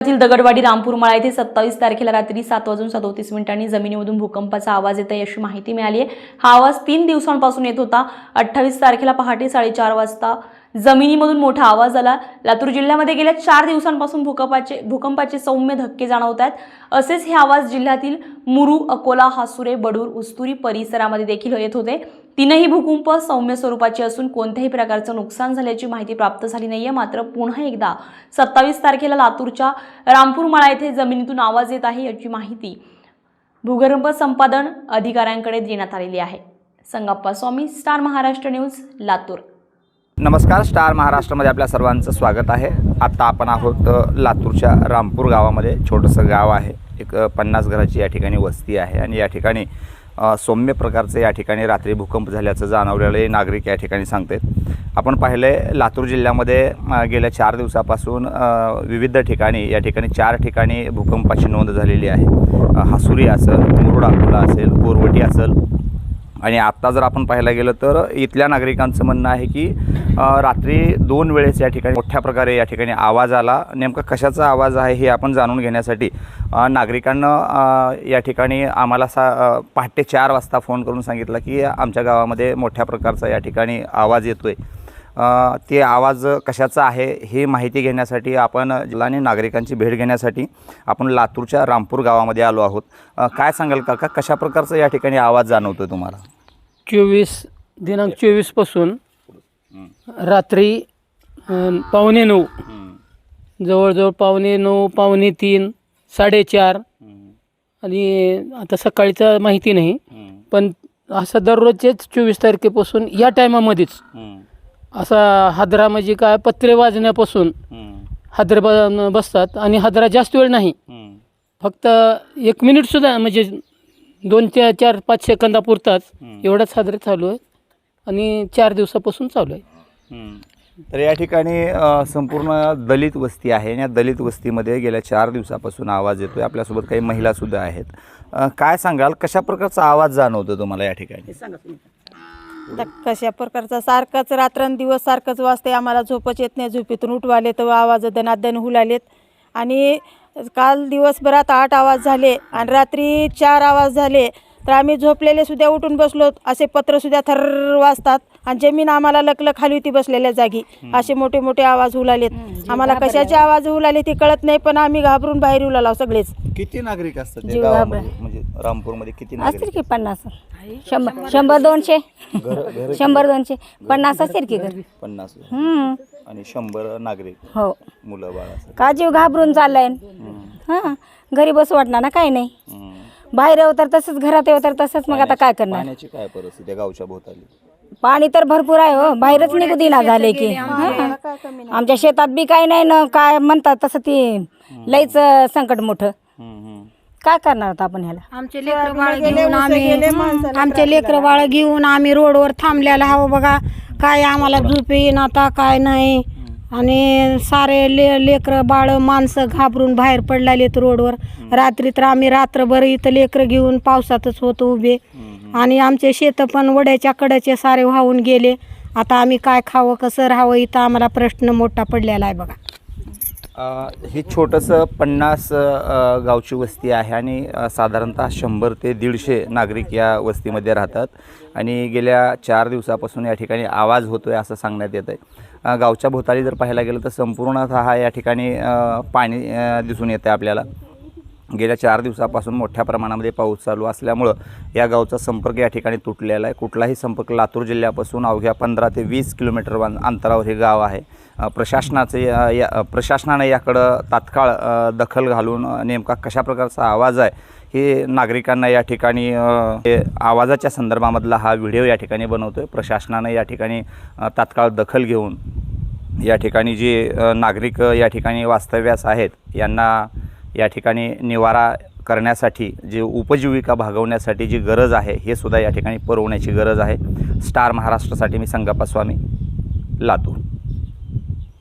दगडवाडी दगडवाडी रामपूरमाळा येथे सत्तावीस तारखेला रात्री सात वाजून सदोतीस मिनिटांनी जमिनीमधून भूकंपाचा आवाज येत आहे अशी माहिती मिळाली आहे. हा आवाज तीन दिवसांपासून येत होता. अठ्ठावीस तारखेला पहाटे साडेचार वाजता जमिनीमधून मोठा आवाज आला. लातूर जिल्ह्यामध्ये गेल्या चार दिवसांपासून भूकंपाचे भूकंपाचे सौम्य धक्के जाणवत आहेत. असेच हे आवाज जिल्ह्यातील मुरू अकोला हासुरे बडूर उस्तुरी परिसरामध्ये देखील येत होते. तीनही भूकंप सौम्य स्वरूपाचे असून कोणत्याही प्रकारचं नुकसान झाल्याची माहिती प्राप्त झाली नाहीये. मात्र पुन्हा एकदा सत्तावीस तारखेला लातूरच्या रामपूरमाळा येथे जमिनीतून आवाज येत आहे याची माहिती भूगर्भ संपादन अधिकाऱ्यांकडे देण्यात आलेली आहे. Sangappa Swami star Maharashtra news Latur. नमस्कार स्टार महाराष्ट्रामध्ये आपल्या सर्वांचं स्वागत आहे. आत्ता आपण आहोत लातूरच्या रामपूर गावामध्ये. छोटंसं गाव आहे. एक पन्नास घराची या ठिकाणी वस्ती आहे आणि या ठिकाणी सौम्य प्रकारचं या ठिकाणी रात्री भूकंप झाल्याचं जाणवलेले नागरिक या ठिकाणी सांगतात. आपण पाहिले लातूर जिल्ह्यामध्ये गेल्या चार दिवसापासून विविध ठिकाणी या ठिकाणी चार ठिकाणी भूकंपाची नोंद झालेली आहे. हासुरी असेल मुरुड अकोला असेल कोरवटी असेल आणि आत्ता जर आपण पाहायला गेलं तर इथल्या नागरिकांचं म्हणणं आहे की रात्री दोन वेळेस या ठिकाणी मोठ्या प्रकारे या ठिकाणी आवाज आला. नेमका कशाचा आवाज आहे हे आपण जाणून घेण्यासाठी नागरिकांना या ठिकाणी आम्हाला सा पहाटे चार वाजता फोन करून सांगितलं की आमच्या गावामध्ये मोठ्या प्रकारचा या ठिकाणी आवाज येतो आहे ते आवाज कशाचा आहे हे माहिती घेण्यासाठी आपण आणि नागरिकांची भेट घेण्यासाठी आपण लातूरच्या रामपूर गावामध्ये आलो आहोत. काय सांगाल काका? कशा प्रकारचा या ठिकाणी आवाज जाणवतो तुम्हाला? चोवीस दिनांक चोवीसपासून रात्री पावणे नऊ जवळजवळ पावणे नऊ पावणे तीन साडेचार. आणि आता सकाळीचं माहिती नाही पण असं दररोजचेच चोवीस तारखेपासून या टायमामध्येच असा हादरा म्हणजे काय पत्रे वाजण्यापासून हादर ब बसतात आणि हादरा जास्त वेळ नाही. फक्त एक मिनिटसुद्धा म्हणजे दोन ते चार पाच सेकंदापुरताच एवढाच हादरे चालू आहे आणि चार दिवसापासून चालू आहे. तर या ठिकाणी अ, संपूर्ण दलित वस्ती आहे आणि या दलित वस्तीमध्ये गेल्या चार दिवसापासून आवाज येतोय. आपल्यासोबत काही महिलासुद्धा आहेत. अ, काय सांगाल? कशा प्रकारचा आवाज जाणवतो तुम्हाला या ठिकाणी? आता कशा प्रकारचा सारखंच रात्रंदिवस सारखंच वाजते आम्हाला झोपच येत नाही. झोपेतून उठवाले तर आवाज दनादन हुलालेत. आणि काल दिवसभरात आठ आवाज झाले आणि रात्री चार आवाज झाले. तर आम्ही झोपलेले सुद्धा उठून बसलो असे पत्रसुद्धा थर्र थर वाजतात. आणि जमीन आम्हाला लकलक खाली होती बसलेल्या जागी. असे मोठे मोठे आवाज हुलालेत आम्हाला कशाचे आवाज हुलाले ते कळत नाही पण आम्ही घाबरून बाहेर हुलालो सगळेच. किती नागरिक असतात त्या जीव गावामध्ये? म्हणजे रामपूरमध्ये किती असतील नागरिक की पन्नास? शंभर शंभर दोनशे. शंभर दोनशे. पन्नास असतील की घर? पन्नास. हम्म. आणि शंभर नागरिक हो. मुलं बाळ असतात. का जीव घाबरून चाललाय? हां. घरी बसू वाटणार ना काही नाही? हम्म. बाहेर येऊ तर तसंच घरात येऊ तर तसंच मग आता काय करणार? पाण्याची काय परिस्थिती आहे गावच्या भोवताली? पाणी तर भरपूर आहे हो. बाहेरच निघू दिना झाले की. हां. आमच्या शेतात बी काही नाही ना. काय म्हणतात तसं ती लईच संकट मोठं. काय करणार आता आपण ह्याला? आमचे लेकरं बाळ घेऊन आम्ही आमचे लेकरं बाळ घेऊन आम्ही रोडवर थांबलेला हवं बघा काय आम्हाला झोप येईन आता काय नाही. आणि सारे ले लेकरं बाळ माणसं घाबरून बाहेर पडलेलेत रोडवर. रात्री तर आम्ही रात्रभर इथं लेकरं घेऊन पावसातच होतो उभे. आणि आमचे शेतं पण वड्याच्या कड्याचे सारे वाहून गेले. आता आम्ही काय खावं कसं राहावं इथं आम्हाला प्रश्न मोठा पडलेला आहे बघा. अ, छोटंसं पन्नास अ, गावची वस्ती आहे आणि अ, साधारणतः शंभर ते दीडशे नागरिक या वस्तीमध्ये राहतात. आणि गेल्या चार दिवसापासून या ठिकाणी आवाज होतो आहे असं सांगण्यात येतं आहे गावच्या भोवताली जर पाहायला गेलं तर संपूर्णतः या ठिकाणी अ, पाणी अ, दिसून येतं आहे आपल्याला. गेल्या चार दिवसापासून मोठ्या प्रमाणामध्ये पाऊस चालू असल्यामुळं या गावचा संपर्क या ठिकाणी तुटलेला आहे. कुठलाही संपर्क लातूर जिल्ह्यापासून अवघ्या पंधरा ते वीस किलोमीटर वन- अंतरावर हे गाव आहे. प्रशासनाचे या या- प्रशासनाने याकडं तात्काळ दखल घालून नेमका कशा प्रकारचा आवाज आहे हे नागरिकांना या ठिकाणी हे आवाजाच्या संदर्भामधला हा व्हिडिओ या ठिकाणी बनवतो आहे प्रशासनानं या ठिकाणी तात्काळ दखल घेऊन या ठिकाणी जे नागरिक या ठिकाणी वास्तव्यास आहेत यांना या ठिकाणी निवारा करण्यासाठी जे उपजीविका भागवण्यासाठी जी गरज आहे हे सुद्धा या ठिकाणी पुरवण्याची गरज आहे. स्टार महाराष्ट्रासाठी मी संगप्पा स्वामी लातूर.